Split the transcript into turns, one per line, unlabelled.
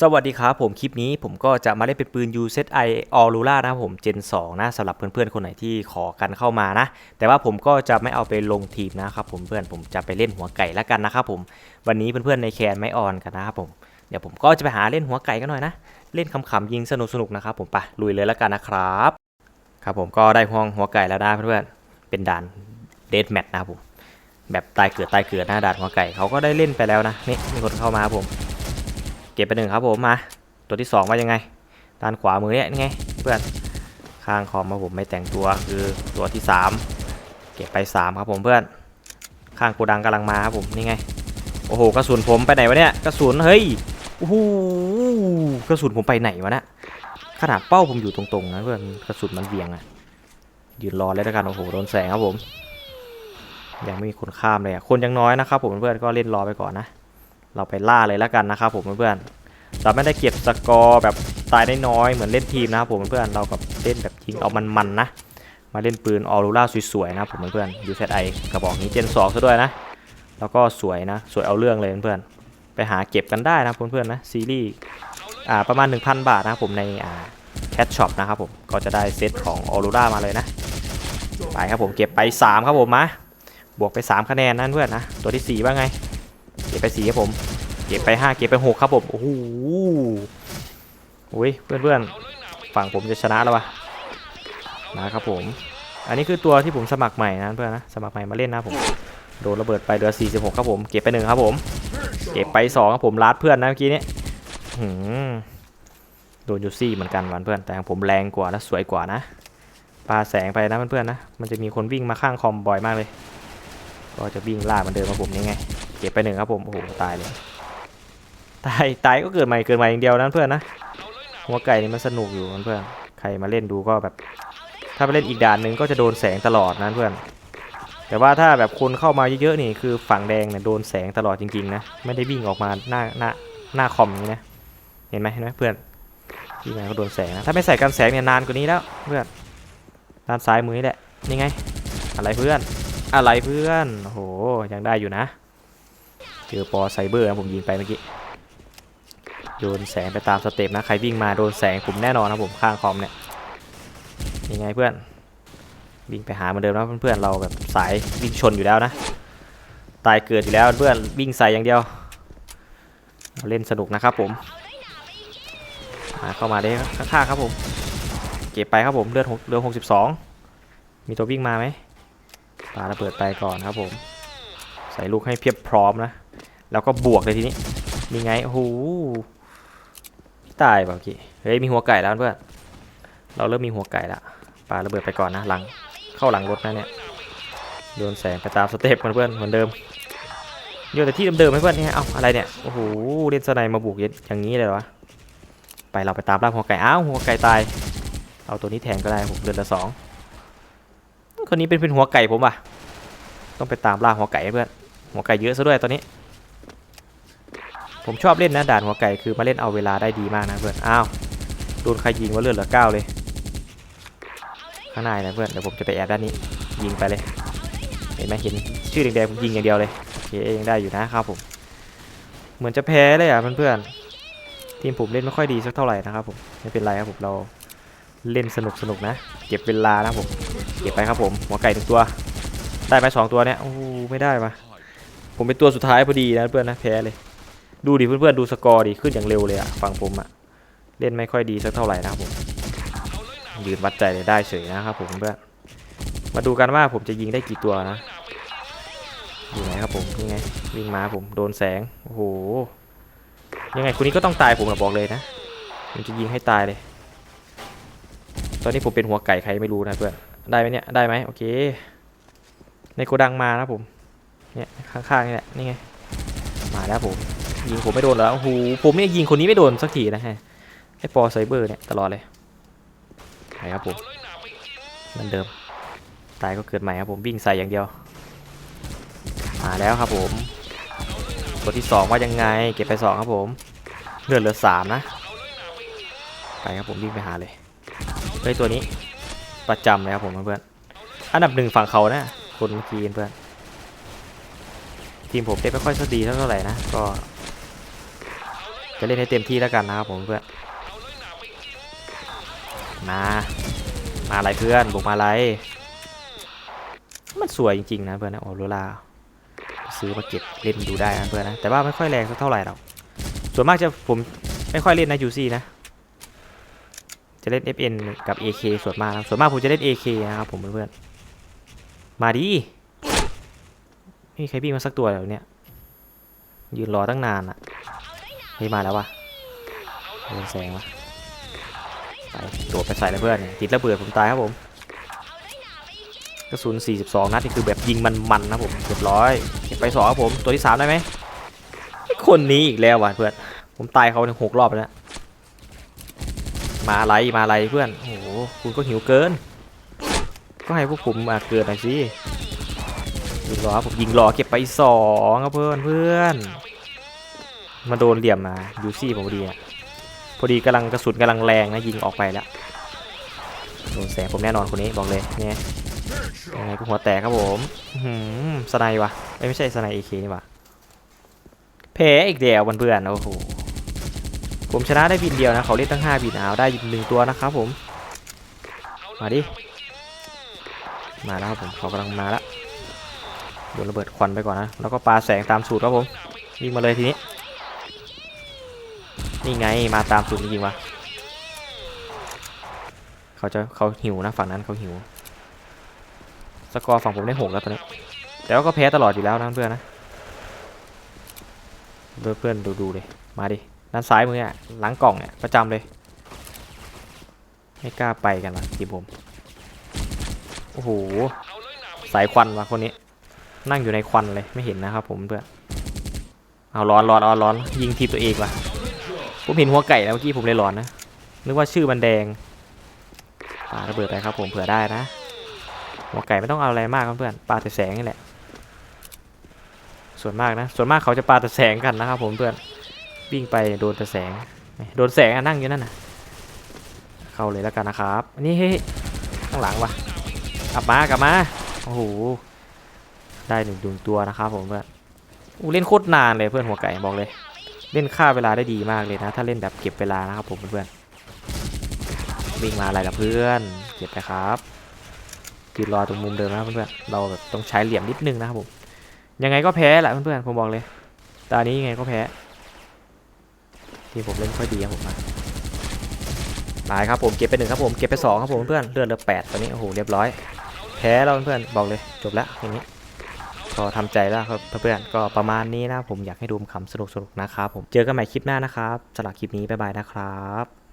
สวัสดีครับผมคลิปนี้ผมก็จะมาเล่นเป็นปืน UZI Aurora นะครับผม Gen 2 นะสำหรับเพื่อนๆ คนไหนที่ขอกันเข้ามานะ แต่ว่าผมก็จะไม่เอาไปลงทีมนะครับผมเพื่อนผมจะไปเล่นหัวไก่แล้วกันนะครับผมวันนี้เพื่อนๆในแคนไม่ออนกันนะครับผมเดี๋ยวผมก็จะไปหาเล่นหัวไก่กันหน่อยนะ เล่นขำๆยิงสนุกๆนะครับผมไปลุยเลยแล้วกันนะครับ ครับผมก็ได้ห้องหัวไก่แล้วนะเพื่อนๆเป็นด่านเดทแมทนะครับผมแบบตายเกิดตายเกิดหน้าด่านหัวไก่เขาก็ได้เล่นไปแล้วนะนี่มีคนเข้ามาครับผม เก็บไปหนึ่งครับผมมาตัวที่สองว่ายังไงด้านขวามือเนี่ยนี่ไงเพื่อนข้างคอมมาผมไม่แต่งตัวคือตัวที่สามเก็บไปสามครับผมเพื่อน ข้างโกดังกำลังมาครับผมนี่ไงโอ้โหกระสุนผมไปไหนวะเนี่ยกระสุนเฮ้ยโอ้โหกระสุนผมไปไหนวะเนะขนาดเป้าผมอยู่ตรงๆนะเพื่อนกระสุนมันเวียงอะยืนรอเลยแล้วกันโอ้โหโดนแสงครับผมยังไม่มีคนข้ามเลยอะคนยังน้อยนะครับผมเพื่อนก็เล่นรอไปก่อนนะ เราไปล่าเลยแล้วกันนะครับผมเพื่อนๆเราไม่ได้เก็บสกอร์แบบตายได้น้อยเหมือนเล่นทีมนะครับผมเพื่อนๆเรากับเล่นแบบยิงเอามันๆนะ มาเล่นปืนออรูล่าสวยๆนะครับผมเพื่อนๆ UZI กระบอกนี้เจน2ซะด้วยนะ แล้วก็สวยนะ สวยเอาเรื่องเลยเพื่อนๆไปหาเก็บกันได้นะเพื่อนๆนะซีรีส์อ่าประมาณ 1,000 บาทนะครับผมในอ่าแคทช็อปนะครับผมก็จะได้เซตของออรูล่ามาเลยนะไปครับผมเก็บไป 3 ครับผมมาบวกไป 3 คะแนนนั่นเพื่อนนะ ตัวที่ 4 ว่าไง เก็บไป4ครับผม เก็บไป5เก็บไป6ครับผม โอ้โหโอ้ยเพื่อนๆ ฝั่งผมจะชนะแล้ววะนะครับผม อันนี้คือตัวที่ผมสมัครใหม่นะเพื่อนนะ สมัครใหม่มาเล่นนะผม โดนระเบิดไปเหลือ 46 ครับผม เก็บไป1ครับผม เก็บไป2ครับผมลาดเพื่อนนะเมื่อกี้นี้หืมโดนยูซี่เหมือนกันวันเพื่อน แต่ของผมแรงกว่าและสวยกว่านะ ปาแสงไปนะเพื่อนๆนะ มันจะมีคนวิ่งมาข้างคอมบ่อยมากเลย ก็จะวิ่งล่าเหมือนเดินมครับผมนี่ไง ก็บไปหนึ่งครับผม โอ้โห ตายเลย ตาย ตายก็เกิดใหม่เกิดใหม่อย่างเดียวนะเพื่อนนะ หัวไก่นี่มันสนุกอยู่เพื่อน ใครมาเล่นดูก็แบบ ถ้าไปเล่นอีกด่านหนึ่งก็จะโดนแสงตลอดนะเพื่อน แต่ว่าถ้าแบบคนเข้ามาเยอะๆนี่คือฝั่งแดงเนี่ยโดนแสงตลอดจริงๆนะ ไม่ได้วิ่งออกมาหน้าหน้าหน้าคอมนี้นะ เห็นไหมเห็นไหมเพื่อนที่ไหนก็โดนแสงนะ ถ้าไม่ใส่กันแสงเนี่ยนานกว่านี้แล้วเพื่อน ด้านซ้ายมือนี่แหละ นี่ไง อะไรเพื่อน อะไรเพื่อน โอ้โห ยังได้อยู่นะ เจอปอไซเบอร์นะผมยิงไปเมื่อกี้โยนแสงไปตามสเต็ปนะ ใครวิ่งมาโดนแสงผมแน่นอนนะผมข้างคอมเนี่ย ยังไงเพื่อน วิ่งไปหาเหมือนเดิมนะเพื่อนๆเราแบบสายวิ่งชนอยู่แล้วนะ ตายเกิดอยู่แล้วเพื่อนวิ่งใส่อย่างเดียว เล่นสนุกนะครับผมมาเข้ามาได้ข้างๆครับผม เก็บไปครับผมเลือดหกเลือดหกสิบสองมีตัววิ่งมาไหมปาระเบิดไปก่อนครับผม ใส่ลูกให้เพียบพร้อมนะ แล้วก็บวกเลยทีนี้มีไงโอ้โหตายเปล่ากี้เฮ้ยมีหัวไก่แล้วเพื่อนเราเริ่มมีหัวไก่ละปาระเบิดไปก่อนนะหลังเข้าหลังรถนะเนี่ยโยนแสงไปตามสเต็ปเพื่อนเหมือนเดิมโยนแต่ที่เดิมๆให้เพื่อนเนี่ยเอาอะไรเนี่ยโอ้โหเล่นสไนมาบุกอย่างนี้เลยวะไปเราไปตามล่าหัวไก่อ้าวหัวไก่ตาย เอาตัวนี้แทนก็ได้ผมเดือนละสองคนนี้เป็นเป็นหัวไก่ผมว่ะต้องไปตามล่าหัวไก่เพื่อนหัวไก่เยอะซะด้วยตอนนี้ ผมชอบเล่นนะด่านหัวไก่คือมาเล่นเอาเวลาได้ดีมากนะเพื่อนอ้าวโดนใครยิงว่าเลือดเหลือเก้าเลย ข้างในนะเพื่อนเดี๋ยวผมจะไปแอบด้านนี้ ยิงไปเลยเห็นไหมเห็นชื่อแดงๆผมยิงอย่างเดียวเลยโอเคยังได้อยู่นะครับผมเหมือนจะแพ้เลยอะเพื่อนๆทีมผมเล่นไม่ค่อยดีสักเท่าไหร่นะครับผมไม่เป็นไรครับผมเราเล่นสนุกสนุกนะ เก็บเวลานะผมเก็บไปครับผมหัวไก่หนึ่งตัวได้ไหมสองตัวเนี่ยโอ้ไม่ได้มาผมเป็นตัวสุดท้ายพอดีนะเพื่อนนะแพ้เลย ดูดิเพื่อนๆดูสกอร์ดิขึ้นอย่างเร็วเลยอะฝั่งผมอะเล่นไม่ค่อยดีสักเท่าไหร่นะครับผมยืนวัดใจเลยได้เฉยนะครับผมเพื่อนมาดูกันว่าผมจะยิงได้กี่ตัวนะอยู่ไหนครับผมนี่ไงวิ่งมาผมโดนแสงโอ้โหยังไงคนนี้ก็ต้องตายผมนะบอกเลยนะผมจะยิงให้ตายเลย ตอนนี้ผมเป็นหัวไก่ใครไม่รู้นะเพื่อนได้ไหมเนี่ยได้ไหมโอเค ในโกดังมานะผมเนี่ยข้างๆนี่แหละนี่ไงมาแล้วผม ยิงผมไม่โดนแล้วโอ้โหผมเนี่ยยิงคนนี้ไม่โดนสักทีนะฮะไอ้ปอไซเบอร์เนี่ยตลอดเลยไปครับผมเหมือนเดิม ตายก็เกิดใหม่ครับผมวิ่งใส่อย่างเดียว มาแล้วครับผมตัวที่สองว่ายังไง เก็บไปสองครับผมเลือดเหลือสามนะ ไปครับผมวิ่งไปหาเลยเฮ้ยตัวนี้ประจำเลยครับผมเพื่อนอันดับหนึ่งฝั่งเขานะคนเมื่อกี้เพื่อนทีมผมเล่นไม่ค่อยสดีเท่าไหร่นะก็ จะเล่นให้เต็มที่แล้วกันนะครับผมเพื่อนมา มาอะไรเพื่อนบุกมาอะไร มันสวยจริงๆนะเพื่อนนะออโรราซื้อมาเก็บเล่นดูได้นะเพื่อนนะ แต่ว่าไม่ค่อยแรงสักเท่าไหร่หรอกส่วนมากจะผมไม่ค่อยเล่นนะยูซี่นะ จะเล่น FN กับ AK ส่วนมากนะส่วนมากผมจะเล่น AK นะครับผมเพื่อนๆมาดิไม่มีใครพี่มาสักตัวแล้วเนี่ยยืนรอตั้งนานอะ เฮ้ยมาแล้ววะโดนแสงวะไปโดดไปใส่แล้วเพื่อนติดระเบิดผมตายครับผมกระสุน 42 นัดนี่คือแบบยิงมันๆนะผมเรียบร้อยเก็บไปสองครับผมตัวที่ 3 ได้ไหมคนนี้อีกแล้วว่ะเพื่อนผมตายเขาถึงหกรอบแล้วมาอะไรมาอะไรเพื่อนโอ้โหคุณก็หิวเกิน ก็ให้พวกผมมาเกินหน่อยสิยิงรอผมยิงรอเก็บไปสองครับเพื่อนเพื่อน มาโดนเหลี่ยมมายูซี่ผมพอดีอะพอดีกำลังกระสุนกำลังแรงนะยิงออกไปแล้วโดนแสงผมแน่นอนคนนี้บอกเลยเนี่ยยังไงก็หัวแตกครับผมหืมสไนวะเอ้ไม่ใช่สไนเอเคนี่วะแพ้อีกเดียวเพื่อนๆโอ้โหผมชนะได้บินเดียวนะเขาเล่นตั้ง5บินเอาได้หนึ่งตัวนะครับผม มาดิ มาแล้วครับผมเขากำลังมาแล้วโดนระเบิดควันไปก่อนนะ แล้วก็ปาแสงตามสูตรครับผมวิ่งมาเลยทีนี้ นี่ไงมาตามสูตรจริงๆวะเขาจะเขาหิวนะฝั่งนั้นเขาหิว สกอร์ฝั่งผมได้หกแล้วตอนนี้ แต่ว่าก็แพ้ตลอดอยู่แล้วนะเพื่อนนะเพื่อนเพื่อนดูดูเลยมาดิด้านซ้ายมืออะหลังกล่องเนี่ยประจำเลย ไม่กล้าไปกันวะทีผมโอ้โหสายควันวะคนนี้ นั่งอยู่ในควันเลยไม่เห็นนะครับผมเพื่อนเอาร้อนร้อนอาร้อนยิงทีตัวเองว่ะ ผมเห็นหัวไก่แล้วเมื่อกี้ผมเลยหลอนนะ นึกว่าชื่อมันแดงปาระเบิดไปครับผมเผื่อได้นะ หัวไก่ไม่ต้องเอาอะไรมากเพื่อนปาแต่แสงนี่แหละ ส่วนมากนะ ส่วนมากเขาจะปาแต่แสงกันนะครับผมเพื่อน วิ่งไปโดนแต่แสง โดนแสงนั่งอยู่นั่นนะเข้าเลยแล้วกันนะครับ นี่เฮ้ข้างหลังวะกลับมากลับมา โอ้โห ได้หนึ่งดวงตัวนะครับผมเพื่อนอู้เล่นโคตรนานเลยเพื่อนหัวไก่บอกเลย เล่นค่าเวลาได้ดีมากเลยนะ ถ้าเล่นแบบเก็บเวลานะครับผมเพื่อนๆวิ่งมาอะไรละเพื่อน เก็บไปครับยืนรอตรงมุมเดิมนะเพื่อนๆเราแบบต้องใช้เหลี่ยมนิดนึงนะครับผมยังไงก็แพ้แหละเพื่อนๆผมบอกเลยตอนนี้ยังไงก็แพ้ที่ผมเล่นค่อยดีครับผมมาตายครับผมเก็บไปหนึ่งครับผมเก็บไปสองครับผมเพื่อนเลือดเหลือแปดตอนนี้โอ้โหเรียบร้อย แพ้แล้วเพื่อนบอกเลยจบแล้วอย่างนี้ ก็ทำใจแล้วครับเพื่อนๆก็ประมาณนี้นะผมอยากให้ดูคำสนุกๆนะครับผมเจอกันใหม่คลิปหน้านะครับสำหรับคลิปนี้บ๊ายบายนะครับ